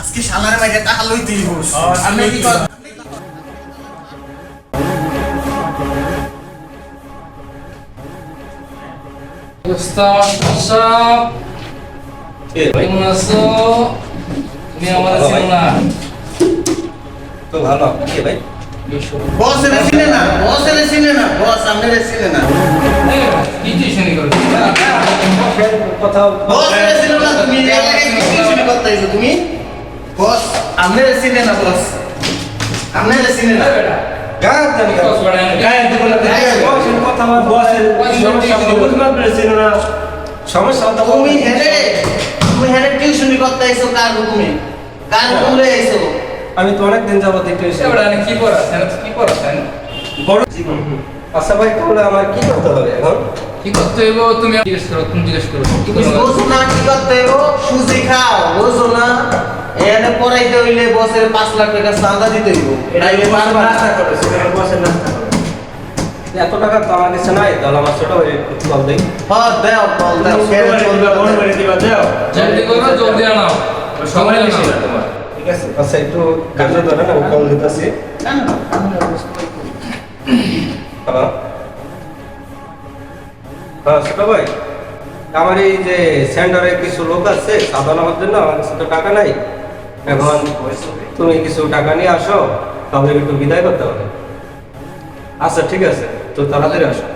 আজকে শালারে মাইরে টাকা লইতেই হোস আমি কি কেমন আছো? তুমি আমার না? তো ভালো। কে ভাই? বস চিনে না। বস এর চিনে না। বস আমি রে চিনে না। কি টিউশনি করো কথা বস চিনে না তুমি? বস আমি রে চিনে না বস আমি রে চিনে না জানি গায়ে দিব। বসের কথা আমার সমস্যা বুঝতে না সমস্যা তো তুমি হেরে তুমি হেরে টিউশন করতে আইছো কার হুকুমে কার হুকুমে আইছো আমি তো অনেক দিন যাবত একটু এসে কি কি পড়াচ্ছেন বড় জীবন। আচ্ছা ভাই তাহলে আমার কি করতে হবে এখন? কি করতে হইব? তুমি জিজ্ঞেস করো তুমি জিজ্ঞেস করো। তুমি? না কি করতে হইব? সুজি খাও বোঝো না। এনে পড়াইতে হইলে বসের পাঁচ লাখ টাকা চাঁদা দিতে হইব। নাইলে পারবা না। বসের নাস্তা করে। এত টাকা তো আমার কাছে নাই আমার ছোট ভাই বল দেই। হ্যাঁ দেও বল দেও কেন চলবে না? জলদি করো জলদি আনাও সময় না তোমার। ঠিক আছে? আচ্ছা একটু কাজে ধরে না কল দিতেছি। কেন? হ্যালো? হ্যাঁ ছোট ভাই। আমার এই যে সেন্টারে কিছু লোক আছে সাদা নেওয়ার জন্য আমার কাছে তো টাকা নাই। এখন তুমি কিছু টাকা নিয়ে আসো, তাহলে একটু বিদায় করতে হবে আচ্ছা ঠিক আছে, তো তাড়াতাড়ি আসো।